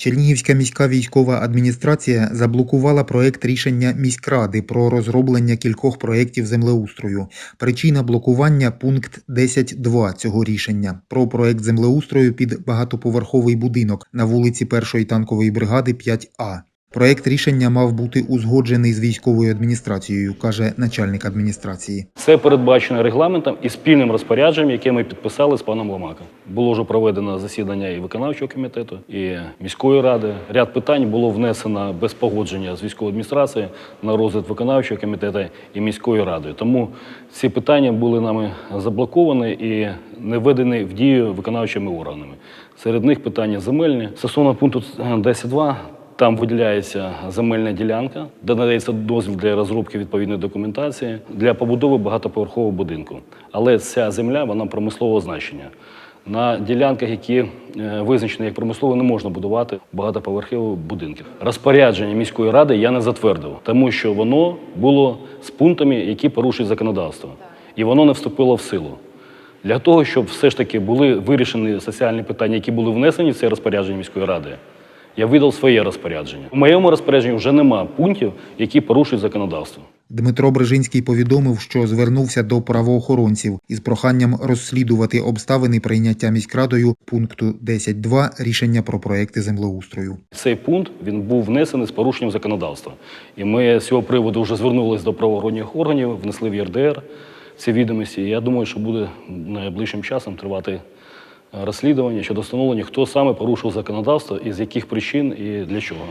Чернігівська міська військова адміністрація заблокувала проект рішення міськради про розроблення кількох проєктів землеустрою. Причина блокування пункт 10.2 цього рішення про проект землеустрою під багатоповерховий будинок на вулиці Першої танкової бригади 5А. Проект рішення мав бути узгоджений з військовою адміністрацією, каже начальник адміністрації. Це передбачено регламентом і спільним розпорядженням, яке ми підписали з паном Ломаком. Було вже проведено засідання і виконавчого комітету, і міської ради. Ряд питань було внесено без погодження з військовою адміністрацією на розгляд виконавчого комітету і міської ради. Тому ці питання були нами заблоковані і не введені в дію виконавчими органами. Серед них питання земельні. Стосовно пункту 10.2 там виділяється земельна ділянка, де надається дозвіл для розробки відповідної документації для побудови багатоповерхового будинку. Але ця земля вона промислового значення. На ділянках, які е, визначені як промислово, не можна будувати багатоповерхові будинки. Розпорядження міської ради я не затвердив, тому що воно було з пунктами, які порушують законодавство, і воно не вступило в силу. Для того, щоб все ж таки були вирішені соціальні питання, які були внесені в це розпорядження міської ради, я видав своє розпорядження. У моєму розпорядженні вже нема пунктів, які порушують законодавство. Дмитро Брижинський повідомив, що звернувся до правоохоронців із проханням розслідувати обставини прийняття міськрадою пункту 10.2 рішення про проекти землеустрою. Цей пункт він був внесений з порушенням законодавства. І ми з цього приводу вже звернулися до правоохоронних органів, внесли в ЄРДР ці відомості. І я думаю, що буде найближчим часом тривати розслідування щодо встановлення, хто саме порушив законодавство і з яких причин і для чого.